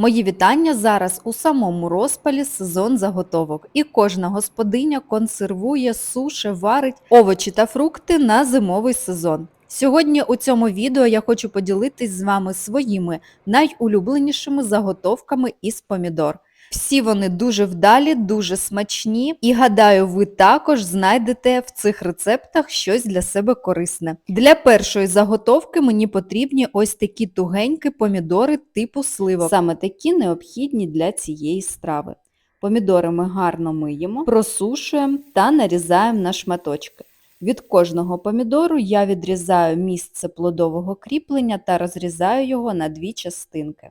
Мої вітання зараз у самому розпалі сезон заготовок, і кожна господиня консервує, суше, варить овочі та фрукти на зимовий сезон. Сьогодні у цьому відео я хочу поділитись з вами своїми найулюбленішими заготовками із помідор. Всі вони дуже вдалі, дуже смачні, і гадаю, ви також знайдете в цих рецептах щось для себе корисне. Для першої заготовки мені потрібні ось такі тугенькі помідори типу сливок. Саме такі необхідні для цієї страви. Помідори ми гарно миємо, просушуємо та нарізаємо на шматочки. Від кожного помідору я відрізаю місце плодового кріплення та розрізаю його на дві частинки.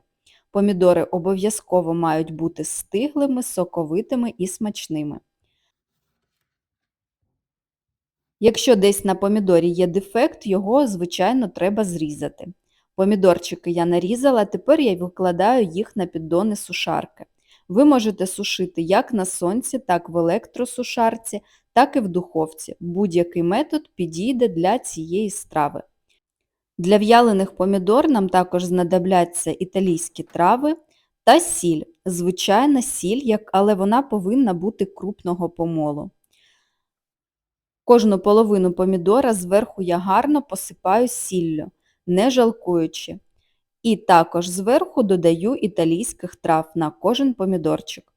Помідори обов'язково мають бути стиглими, соковитими і смачними. Якщо десь на помідорі є дефект, його, звичайно, треба зрізати. Помідорчики я нарізала, тепер я викладаю їх на піддони сушарки. Ви можете сушити як на сонці, так в електросушарці, так і в духовці. Будь-який метод підійде для цієї страви. Для в'ялених помідор нам також знадобляться італійські трави та сіль. Звичайна сіль, але вона повинна бути крупного помолу. Кожну половину помідора зверху я гарно посипаю сіллю, не жалкуючи. І також зверху додаю італійських трав на кожен помідорчик.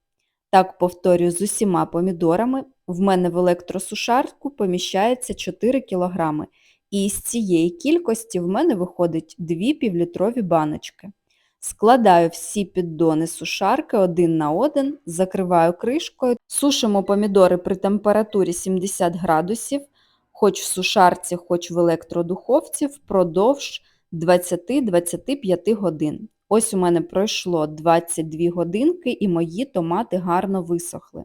Так повторюю з усіма помідорами. В мене в електросушарку поміщається 4 кг. І з цієї кількості в мене виходить 2 півлітрові баночки. Складаю всі піддони сушарки один на один, закриваю кришкою, сушимо помідори при температурі 70 градусів, хоч в сушарці, хоч в електродуховці, впродовж 20-25 годин. Ось у мене пройшло 22 годинки і мої томати гарно висохли.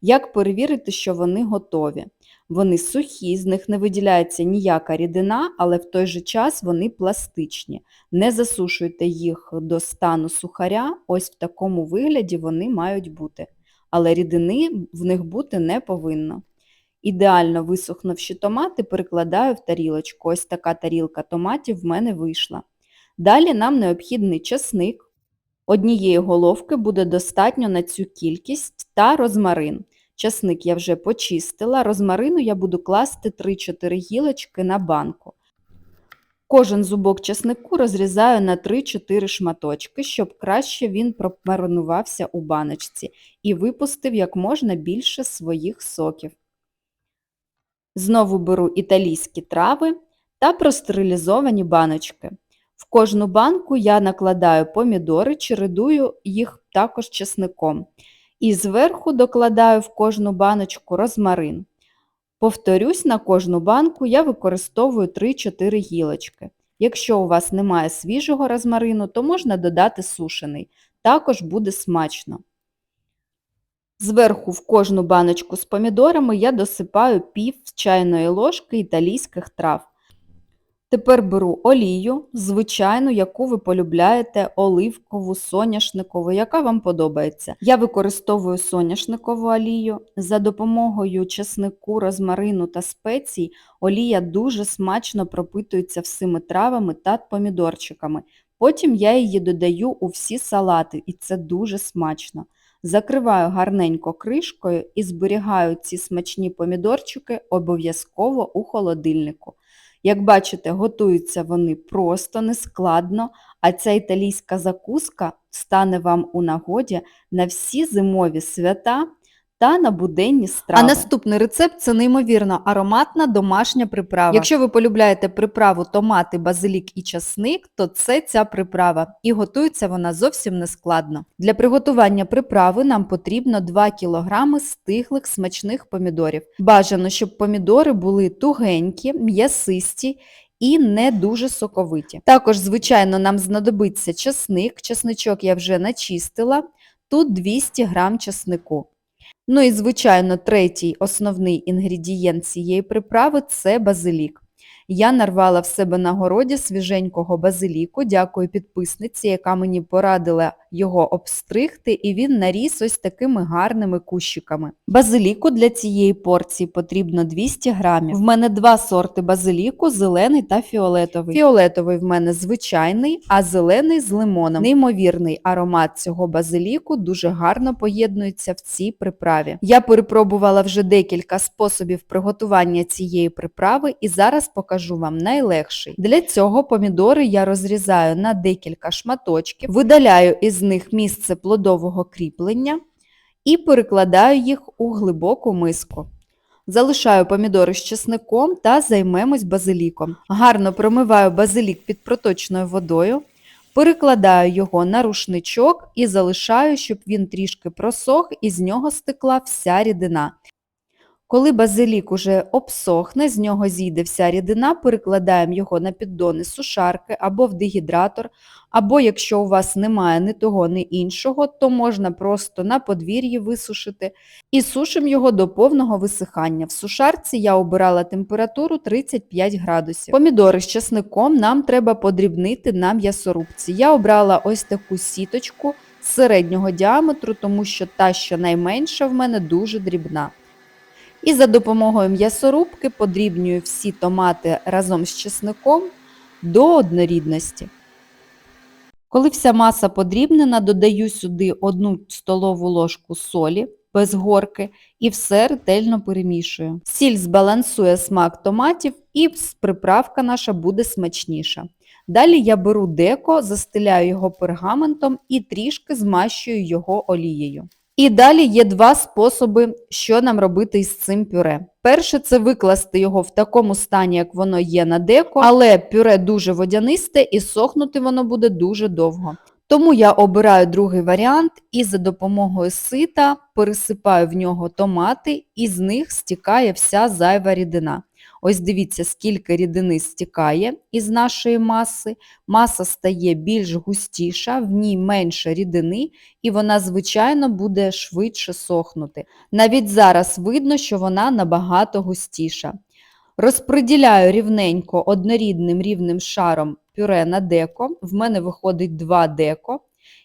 Як перевірити, що вони готові? Вони сухі, з них не виділяється ніяка рідина, але в той же час вони пластичні. Не засушуйте їх до стану сухаря, ось в такому вигляді вони мають бути. Але рідини в них бути не повинно. Ідеально висохнувші томати перекладаю в тарілочку. Ось така тарілка томатів в мене вийшла. Далі нам необхідний часник. Однієї головки буде достатньо на цю кількість та розмарин. Часник я вже почистила, розмарину я буду класти 3-4 гілочки на банку. Кожен зубок часнику розрізаю на 3-4 шматочки, щоб краще він промаринувався у баночці і випустив як можна більше своїх соків. Знову беру італійські трави та простерилізовані баночки. В кожну банку я накладаю помідори, чередую їх також чесником. І зверху докладаю в кожну баночку розмарин. Повторюсь, на кожну банку я використовую 3-4 гілочки. Якщо у вас немає свіжого розмарину, то можна додати сушений. Також буде смачно. Зверху в кожну баночку з помідорами я досипаю пів чайної ложки італійських трав. Тепер беру олію, звичайну, яку ви полюбляєте, оливкову, соняшникову, яка вам подобається. Я використовую соняшникову олію. За допомогою чеснику, розмарину та спецій олія дуже смачно пропитується всіми травами та помідорчиками. Потім я її додаю у всі салати, і це дуже смачно. Закриваю гарненько кришкою і зберігаю ці смачні помідорчики обов'язково у холодильнику. Як бачите, готуються вони просто, нескладно, а ця італійська закуска стане вам у нагоді на всі зимові свята та на буденні страви. А наступний рецепт це неймовірно ароматна домашня приправа. Якщо ви полюбляєте приправу томати, базилік і часник, то це ця приправа. І готується вона зовсім нескладно. Для приготування приправи нам потрібно 2 кг стиглих смачних помідорів. Бажано, щоб помідори були тугенькі, м'ясисті і не дуже соковиті. Також, звичайно, нам знадобиться часник. Часничок я вже начистила. Тут 200 г часнику. Ну і, звичайно, третій основний інгредієнт цієї приправи це базилік. Я нарвала в себе на городі свіженького базиліку. Дякую підписниці, яка мені порадила його обстригти, і він наріс ось такими гарними кущиками. Базиліку для цієї порції потрібно 200 грамів. В мене два сорти базиліку, зелений та фіолетовий. Фіолетовий в мене звичайний, а зелений з лимоном. Неймовірний аромат цього базиліку дуже гарно поєднується в цій приправі. Я перепробувала вже декілька способів приготування цієї приправи і зараз покажу вам найлегший. Для цього помідори я розрізаю на декілька шматочків, видаляю із них місце плодового кріплення і перекладаю їх у глибоку миску. Залишаю помідори з чесником та займемось базиліком. Гарно промиваю базилік під проточною водою, перекладаю його на рушничок і залишаю, щоб він трішки просох і з нього стекла вся рідина. Коли базилік уже обсохне, з нього зійде вся рідина, перекладаємо його на піддони сушарки або в дегідратор, або якщо у вас немає ні того, ні іншого, то можна просто на подвір'ї висушити і сушимо його до повного висихання. В сушарці я обирала температуру 35 градусів. Помідори з часником нам треба подрібнити на м'ясорубці. Я обрала ось таку сіточку середнього діаметру, тому що та, що найменша в мене дуже дрібна. І за допомогою м'ясорубки подрібнюю всі томати разом з чесником до однорідності. Коли вся маса подрібнена, додаю сюди 1 столову ложку солі без горки і все ретельно перемішую. Сіль збалансує смак томатів і приправка наша буде смачніша. Далі я беру деко, застеляю його пергаментом і трішки змащую його олією. І далі є два способи, що нам робити із цим пюре. Перше це викласти його в такому стані, як воно є на деко, але пюре дуже водянисте і сохнути воно буде дуже довго. Тому я обираю другий варіант і за допомогою сита пересипаю в нього томати, і з них стікає вся зайва рідина. Ось дивіться, скільки рідини стікає із нашої маси. Маса стає більш густіша, в ній менше рідини, і вона, звичайно, буде швидше сохнути. Навіть зараз видно, що вона набагато густіша. Розподіляю рівненько однорідним рівним шаром пюре на деко, в мене виходить 2 деко,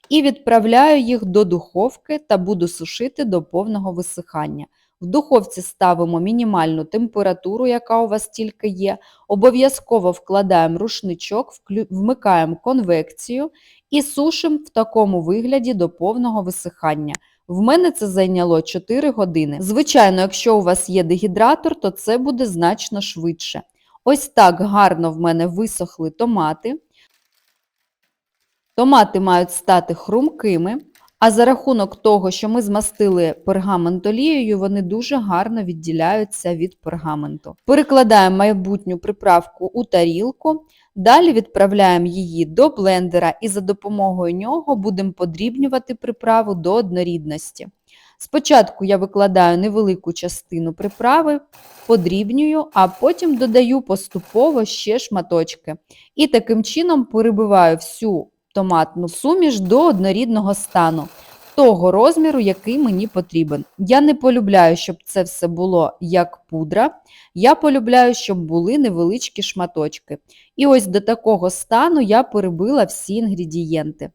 і відправляю їх до духовки та буду сушити до повного висихання. В духовці ставимо мінімальну температуру, яка у вас тільки є. Обов'язково вкладаємо рушничок, вмикаємо конвекцію і сушимо в такому вигляді до повного висихання. В мене це зайняло 4 години. Звичайно, якщо у вас є дегідратор, то це буде значно швидше. Ось так гарно в мене висохли томати. Томати мають стати хрумкими. А за рахунок того, що ми змастили пергамент олією, вони дуже гарно відділяються від пергаменту. Перекладаємо майбутню приправку у тарілку, далі відправляємо її до блендера і за допомогою нього будемо подрібнювати приправу до однорідності. Спочатку я викладаю невелику частину приправи, подрібнюю, а потім додаю поступово ще шматочки. І таким чином перебиваю всю томатну суміш до однорідного стану, того розміру, який мені потрібен. Я не полюбляю, щоб це все було як пудра. Я полюбляю, щоб були невеличкі шматочки. І ось до такого стану я перебила всі інгредієнти.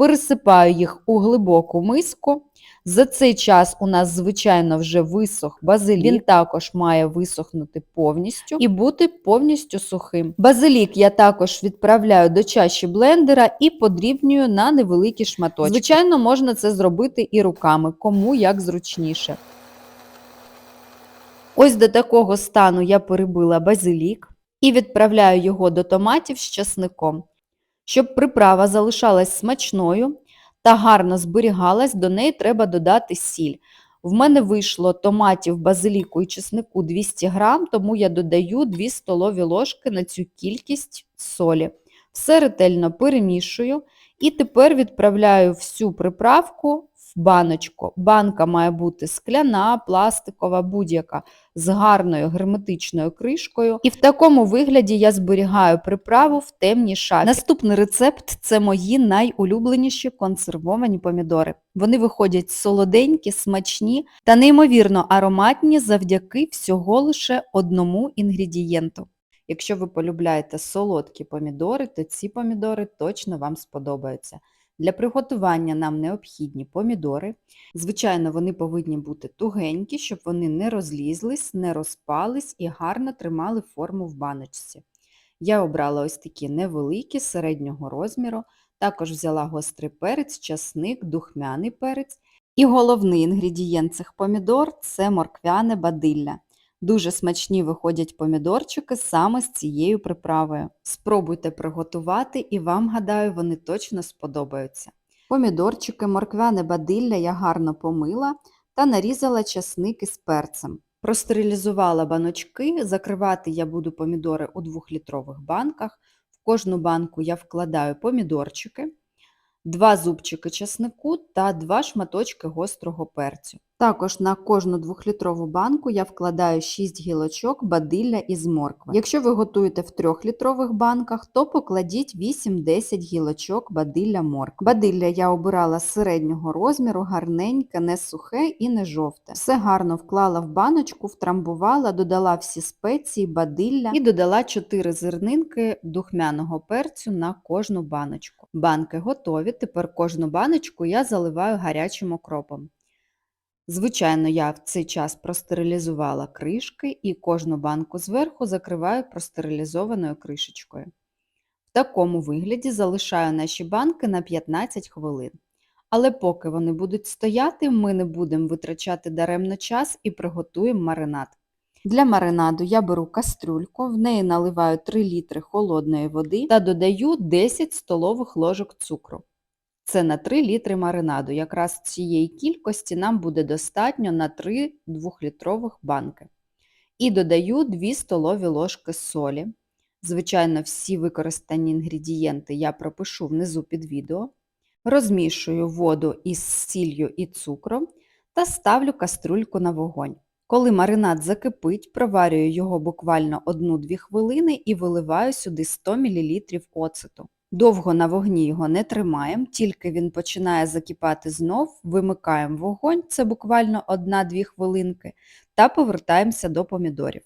Пересипаю їх у глибоку миску. За цей час у нас, звичайно, вже висох базилік. Він також має висохнути повністю і бути повністю сухим. Базилік я також відправляю до чаші блендера і подрібнюю на невеликі шматочки. Звичайно, можна це зробити і руками, кому як зручніше. Ось до такого стану я перебила базилік і відправляю його до томатів з часником. Щоб приправа залишалась смачною, та гарно зберігалась, до неї треба додати сіль. В мене вийшло томатів, базиліку і чеснику 200 грам, тому я додаю 2 столові ложки на цю кількість солі. Все ретельно перемішую і тепер відправляю всю приправку в баночку. Банка має бути скляна, пластикова, будь-яка з гарною герметичною кришкою. І в такому вигляді я зберігаю приправу в темній шафі. Наступний рецепт це мої найулюбленіші консервовані помідори. Вони виходять солоденькі, смачні та неймовірно ароматні завдяки всього лише одному інгредієнту. Якщо ви полюбляєте солодкі помідори, то ці помідори точно вам сподобаються. Для приготування нам необхідні помідори. Звичайно, вони повинні бути тугенькі, щоб вони не розлізлись, не розпались і гарно тримали форму в баночці. Я обрала ось такі невеликі, середнього розміру. Також взяла гострий перець, часник, духмяний перець. І головний інгредієнт цих помідор це морквяне бадилля. Дуже смачні виходять помідорчики саме з цією приправою. Спробуйте приготувати і вам, гадаю, вони точно сподобаються. Помідорчики, морквяне бадилля я гарно помила та нарізала часник із перцем. Простерилізувала баночки, закривати я буду помідори у 2-літрових банках. В кожну банку я вкладаю помідорчики, 2 зубчики часнику та 2 шматочки гострого перцю. Також на кожну 2-літрову банку я вкладаю 6 гілочок бадилля із моркви. Якщо ви готуєте в 3-літрових банках, то покладіть 8-10 гілочок бадилля моркви. Бадилля я обирала середнього розміру, гарненьке, не сухе і не жовте. Все гарно вклала в баночку, втрамбувала, додала всі спеції, бадилля і додала 4 зернинки духмяного перцю на кожну баночку. Банки готові, тепер кожну баночку я заливаю гарячим окропом. Звичайно, я в цей час простерилізувала кришки і кожну банку зверху закриваю простерилізованою кришечкою. В такому вигляді залишаю наші банки на 15 хвилин. Але поки вони будуть стояти, ми не будемо витрачати даремно час і приготуємо маринад. Для маринаду я беру кастрюльку, в неї наливаю 3 літри холодної води та додаю 10 столових ложок цукру. Це на 3 літри маринаду. Якраз цієї кількості нам буде достатньо на 3 2-літрових банки. І додаю 2 столові ложки солі. Звичайно, всі використані інгредієнти я пропишу внизу під відео. Розмішую воду із сіллю і цукром та ставлю каструльку на вогонь. Коли маринад закипить, проварюю його буквально 1-2 хвилини і виливаю сюди 100 мл оцету. Довго на вогні його не тримаємо, тільки він починає закипати знов, вимикаємо вогонь, це буквально 1-2 хвилинки, та повертаємося до помідорів.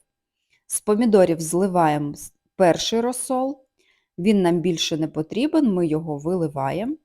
З помідорів зливаємо перший розсол, він нам більше не потрібен, ми його виливаємо.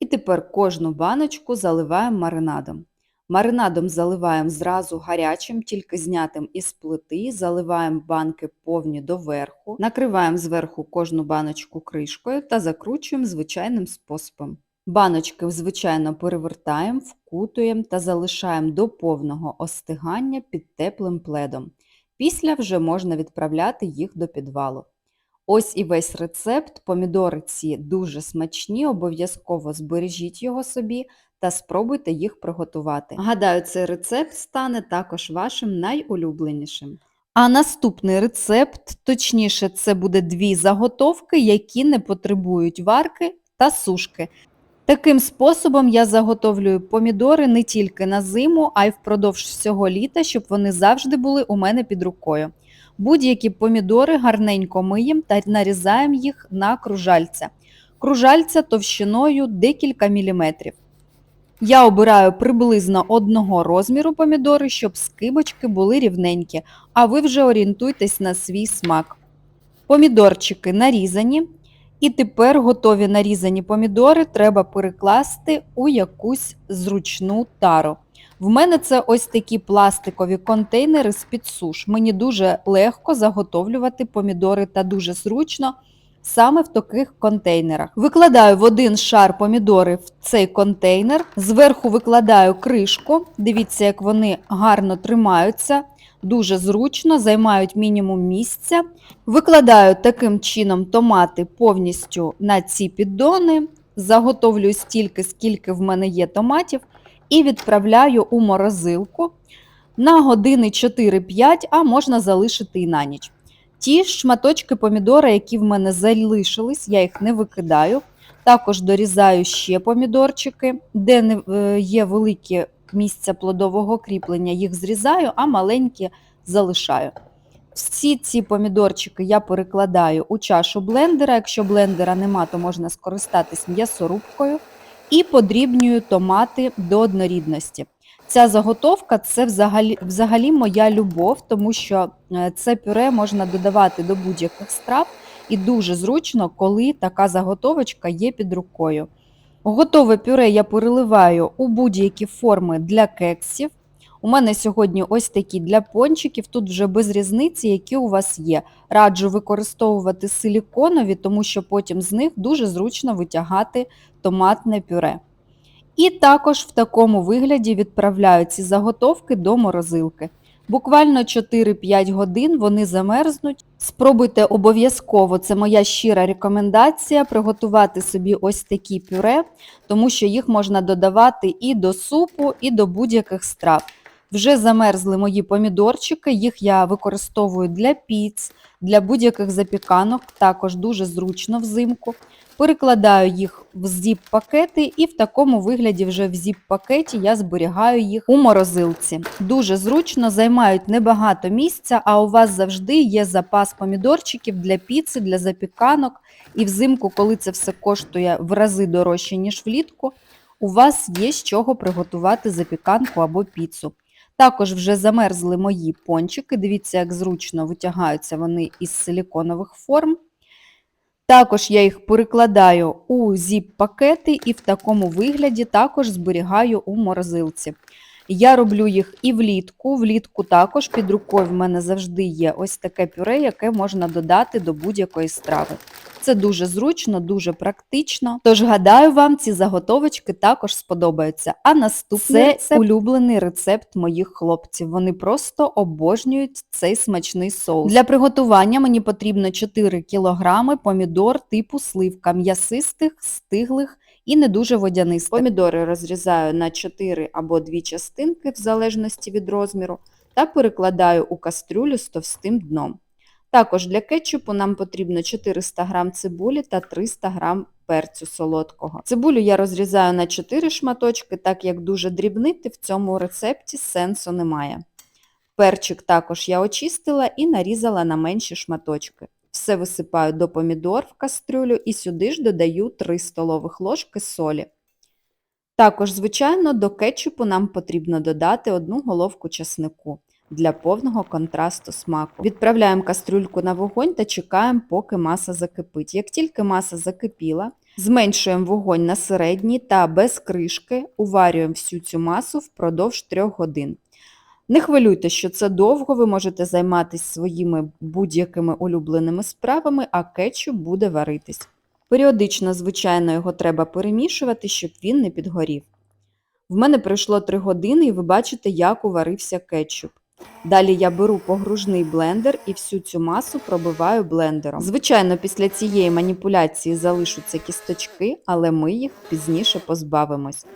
І тепер кожну баночку заливаємо маринадом. Маринадом заливаємо зразу гарячим, тільки знятим із плити, заливаємо банки повні доверху, накриваємо зверху кожну баночку кришкою та закручуємо звичайним способом. Баночки, звичайно, перевертаємо, вкутуємо та залишаємо до повного остигання під теплим пледом. Після вже можна відправляти їх до підвалу. Ось і весь рецепт. Помідори ці дуже смачні, обов'язково збережіть його собі та спробуйте їх приготувати. Гадаю, цей рецепт стане також вашим найулюбленішим. А наступний рецепт, точніше, це буде дві заготовки, які не потребують варки та сушки. Таким способом я заготовлюю помідори не тільки на зиму, а й впродовж всього літа, щоб вони завжди були у мене під рукою. Будь-які помідори гарненько миємо та нарізаємо їх на кружальця. Кружальця товщиною декілька міліметрів. Я обираю приблизно одного розміру помідори, щоб скибочки були рівненькі, а ви вже орієнтуйтесь на свій смак. Помідорчики нарізані. І тепер готові нарізані помідори треба перекласти у якусь зручну тару. В мене це ось такі пластикові контейнери з-під суш. Мені дуже легко заготовлювати помідори та дуже зручно саме в таких контейнерах. Викладаю в один шар помідори в цей контейнер, зверху викладаю кришку. Дивіться, як вони гарно тримаються, дуже зручно, займають мінімум місця. Викладаю таким чином томати повністю на ці піддони, заготовлюю стільки, скільки в мене є томатів, і відправляю у морозилку на години 4-5, а можна залишити і на ніч. Ті шматочки помідора, які в мене залишились, я їх не викидаю. Також дорізаю ще помідорчики, де е, є великі місця плодового кріплення, їх зрізаю, а маленькі залишаю. Всі ці помідорчики я перекладаю у чашу блендера. Якщо блендера нема, то можна скористатись м'ясорубкою і подрібнюю томати до однорідності. Ця заготовка це взагалі, взагалі моя любов, тому що е, це пюре можна додавати до будь-яких страв і дуже зручно, коли така заготовочка є під рукою. Готове пюре я переливаю у будь-які форми для кексів. У мене сьогодні ось такі для пончиків, тут вже без різниці, які у вас є. Раджу використовувати силіконові, тому що потім з них дуже зручно витягати томатне пюре. І також в такому вигляді відправляю ці заготовки до морозилки. Буквально 4-5 годин вони замерзнуть. Спробуйте обов'язково, це моя щира рекомендація, приготувати собі ось такі пюре, тому що їх можна додавати і до супу, і до будь-яких страв. Вже замерзли мої помідорчики, їх я використовую для піц, для будь-яких запіканок, також дуже зручно взимку. Перекладаю їх в зіп-пакети і в такому вигляді вже в зіп-пакеті я зберігаю їх у морозилці. Дуже зручно, займають небагато місця, а у вас завжди є запас помідорчиків для піци, для запіканок. І взимку, коли це все коштує в рази дорожче, ніж влітку, у вас є з чого приготувати запіканку або піцу. Також вже замерзли мої пончики. Дивіться, як зручно витягаються вони із силіконових форм. Також я їх перекладаю у зіп-пакети і в такому вигляді також зберігаю у морозилці. Я роблю їх і влітку. Влітку також під рукою в мене завжди є ось таке пюре, яке можна додати до будь-якої страви. Це дуже зручно, дуже практично. Тож, гадаю, вам ці заготовочки також сподобаються. А наступний це улюблений рецепт моїх хлопців. Вони просто обожнюють цей смачний соус. Для приготування мені потрібно 4 кг помідор типу сливка, м'ясистих, стиглих і не дуже водянистих. Помідори розрізаю на 4 або 2 частинки, в залежності від розміру, та перекладаю у кастрюлю з товстим дном. Також для кетчупу нам потрібно 400 г цибулі та 300 г перцю солодкого. Цибулю я розрізаю на 4 шматочки, так як дуже дрібнити в цьому рецепті сенсу немає. Перчик також я очистила і нарізала на менші шматочки. Все висипаю до помідор в кастрюлю і сюди ж додаю 3 столових ложки солі. Також, звичайно, до кетчупу нам потрібно додати одну головку часнику для повного контрасту смаку. Відправляємо кастрюльку на вогонь та чекаємо, поки маса закипить. Як тільки маса закипіла, зменшуємо вогонь на середній та без кришки уварюємо всю цю масу впродовж 3 годин. Не хвилюйте, що це довго, ви можете займатися своїми будь-якими улюбленими справами, а кетчуп буде варитись. Періодично, звичайно, його треба перемішувати, щоб він не підгорів. В мене пройшло 3 години і ви бачите, як уварився кетчуп. Далі я беру погружний блендер і всю цю масу пробиваю блендером. Звичайно, після цієї маніпуляції залишаться кісточки, але ми їх пізніше позбавимось.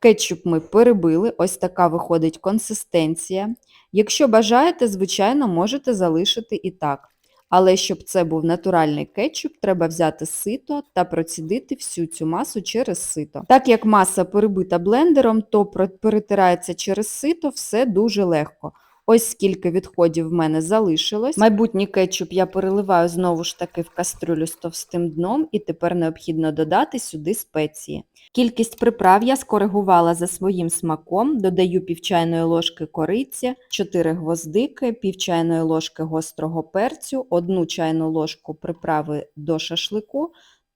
Кетчуп ми перебили, ось така виходить консистенція. Якщо бажаєте, звичайно, можете залишити і так. Але щоб це був натуральний кетчуп, треба взяти сито та процідити всю цю масу через сито. Так як маса перебита блендером, то перетирається через сито все дуже легко. Ось скільки відходів в мене залишилось. Майбутній кетчуп я переливаю знову ж таки в кастрюлю з товстим дном, і тепер необхідно додати сюди спеції. Кількість приправ я скоригувала за своїм смаком, додаю пів чайної ложки кориці, 4 гвоздики, пів чайної ложки гострого перцю, 1 чайну ложку приправи до шашлику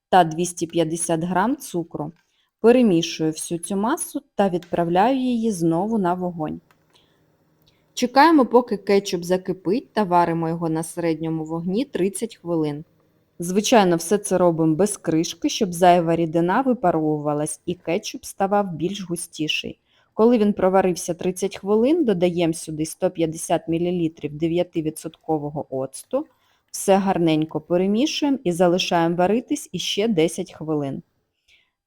та 250 г цукру. Перемішую всю цю масу та відправляю її знову на вогонь. Чекаємо, поки кетчуп закипить та варимо його на середньому вогні 30 хвилин. Звичайно, все це робимо без кришки, щоб зайва рідина випаровувалась і кетчуп ставав більш густіший. Коли він проварився 30 хвилин, додаємо сюди 150 мл 9% оцту, все гарненько перемішуємо і залишаємо варитись іще 10 хвилин.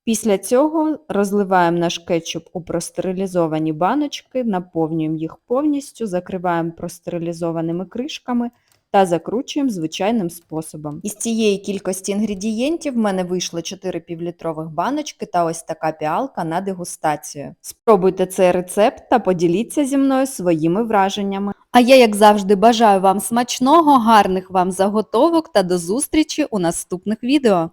Після цього розливаємо наш кетчуп у простерилізовані баночки, наповнюємо їх повністю, закриваємо простерилізованими кришками та закручуємо звичайним способом. Із цієї кількості інгредієнтів в мене вийшло 4 півлітрових баночки та ось така піалка на дегустацію. Спробуйте цей рецепт та поділіться зі мною своїми враженнями. А я, як завжди, бажаю вам смачного, гарних вам заготовок та до зустрічі у наступних відео.